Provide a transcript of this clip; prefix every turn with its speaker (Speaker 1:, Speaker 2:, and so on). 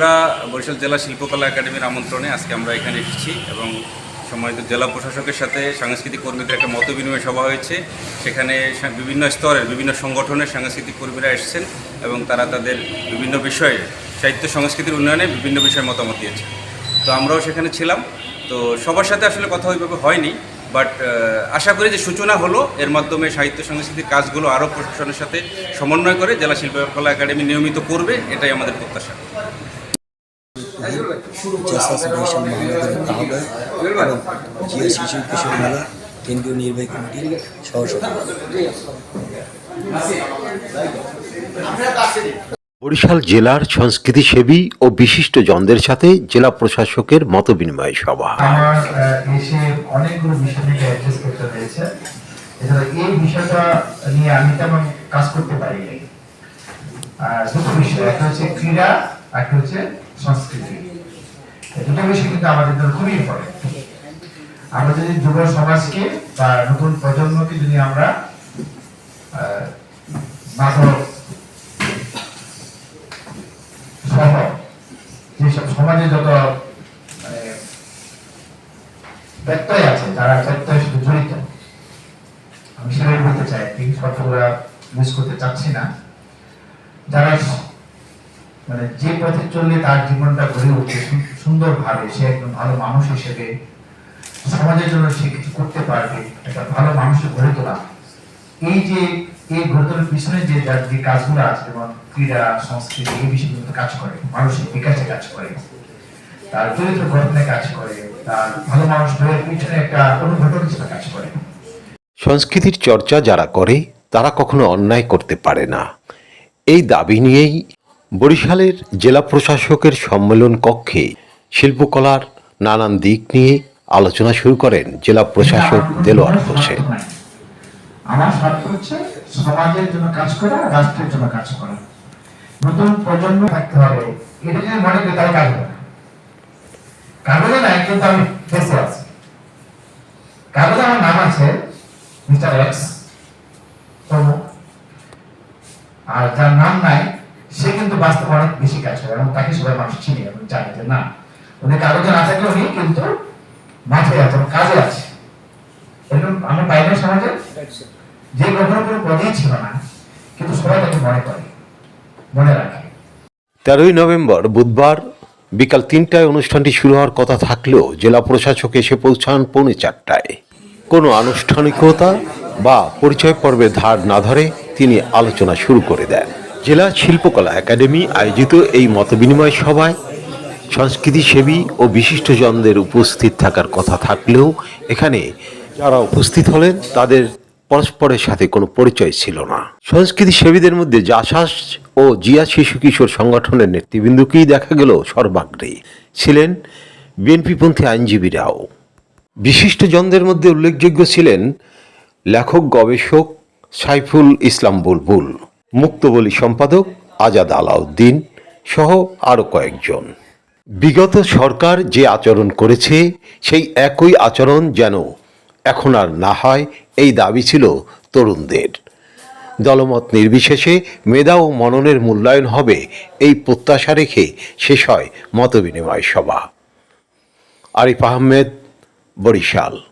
Speaker 1: আমরা বরিশাল জেলা শিল্পকলা একাডেমির আমন্ত্রণে আজকে আমরা এখানে এসেছি এবং সম্মানিত জেলা প্রশাসকের সাথে সাংস্কৃতিক কর্মীদের একটা মত বিনিময় সভা হয়েছে। সেখানে বিভিন্ন স্তরের, বিভিন্ন সংগঠনের সাংস্কৃতিক কর্মীরা এসেছেন এবং তারা তাদের বিভিন্ন বিষয়ে, সাহিত্য সংস্কৃতির উন্নয়নে বিভিন্ন বিষয়ে মতামত দিয়েছে তো আমরাও সেখানে ছিলাম। তো সবার সাথে আসলে কথা ওইভাবে হয়নি, বাট আশা করি যে সূচনা হলো। এর মাধ্যমে সাহিত্য সংস্কৃতির কাজগুলো আরও প্রশাসনের সাথে সমন্বয় করে জেলা শিল্পকলা একাডেমি নিয়মিত করবে, এটাই আমাদের প্রত্যাশা।
Speaker 2: জাসাস আহ্বায়ক এবং জিয়া শিশু কিশোর মেলা কেন্দ্রীয় নির্বাহী কমিটির সহসভাপতি।
Speaker 3: বরিশাল জেলার সংস্কৃতি সেবী ও বিশিষ্ট জনদের সাথে জেলা প্রশাসকের মতবিনিময় সভা।
Speaker 4: এসে অনেকগুলো বিষয় করতে হয়েছে। এছাড়া এই বিষয়টা নিয়ে আমি তেমন কাজ করতে দুটো বিষয় একটা হচ্ছে ক্রীড়া একটা হচ্ছে সংস্কৃতি। দুটো বিষয় কিন্তু আমাদের খুবই ইম্পর্টেন্ট আমরা যদি যুব সমাজকে বা নতুন প্রজন্মকে যদি আমরা যেসব সমাজে যত মানে ব্যত্যয় আছে, যারা ব্যত্যয়ের সাথে জড়িত, আমি সেটাই বলতে চাই শব্দগুলা ইউজ করতে চাচ্ছি না। যারা মানে যে পথে চললে তার জীবনটা গড়ে উঠবে সুন্দর ভাবে সে একজন ভালো মানুষ হিসেবে সমাজের জন্য সে কিছু করতে পারবে, একটা ভালো মানুষের গড়ে তোলা। এই যে, এই গড়ে পিছনে যে, যার যে কাজগুলো আছে, যেমন ক্রীড়া, সংস্কৃতি, এই বিষয়গুলো কাজ করে মানসিক বিকাশে কাজ করে, তার চরিত্র গঠনে কাজ করে, তার ভালো মানুষ হয়ে পিছনে একটা অনুঘটন হিসেবে কাজ করে।
Speaker 3: সংস্কৃতির চর্চা যারা করে, তারা কখনো অন্যায় করতে পারে না। এই দাবি নিয়েই বরিশালের জেলা প্রশাসকের সম্মেলন কক্ষে শিল্পকলার নানান দিক নিয়ে আলোচনা শুরু করেন জেলা প্রশাসক দেলোয়ার হোসেন।
Speaker 4: আমার স্বার্থ হচ্ছে সমাজের জন্য কাজ করা, রাষ্ট্রের জন্য কাজ করা। নতুন প্রজন্ম থাকতে হবে এটা যদি মনে করি তাহলে কাজ হবে না কাগজে নাই কিন্তু আমি বেঁচে আছি। কাগজে আমার নাম আছে মিস্টার এক্স আর যার নাম নাই সে কিন্তু বাস্তবে অনেক বেশি কাজ করে এবং তাকে সবাই মানুষ চিনি এবং জানে যে না, উনি কাগজে না থাকলে উনি কিন্তু মাঠে আছে কাজে আছে। এরকম আমরা বাইরের সমাজে? যে কখনো কোনো পদেই ছিল না, কিন্তু সবাই তাকে মনে করে, মনে রাখে।
Speaker 3: তেরোই নভেম্বর, বুধবার বিকাল তিনটায় অনুষ্ঠানটি শুরু হওয়ার কথা থাকলেও জেলা প্রশাসক এসে পৌঁছান পৌনে চারটায়। কোনো আনুষ্ঠানিকতা বা পরিচয় পর্বের ধার না ধরে তিনি আলোচনা শুরু করে দেন। জেলা শিল্পকলা একাডেমি আয়োজিত এই মতবিনিময় সভায় সংস্কৃতি সেবী ও বিশিষ্টজনদের উপস্থিত থাকার কথা থাকলেও এখানে যারা উপস্থিত হলেন, তাদের পরস্পরের সাথে কোনো পরিচয় ছিল না। সংস্কৃতি সেবীদের মধ্যে জাসাস ও জিয়া শিশু কিশোর সংগঠনের নেতৃবৃন্দকেই দেখা গেল সর্বাগ্রে। ছিলেন বিএনপিপন্থী আইনজীবীরাও। বিশিষ্টজনদের মধ্যে উল্লেখযোগ্য ছিলেন লেখক, গবেষক সাইফুল ইসলাম বুলবুল। মুক্তবলী সম্পাদক আজাদ আলাউদ্দিন সহ আরও কয়েকজন। বিগত সরকার যে আচরণ করেছে, সেই একই আচরণ যেন এখন আর না হয়, এই দাবি ছিল তরুণদের। দলমত নির্বিশেষে মেধা ও মননের মূল্যায়ন হবে, এই প্রত্যাশা রেখে শেষ হয় মতবিনিময় সভা। আরিফ আহমেদ, বরিশাল।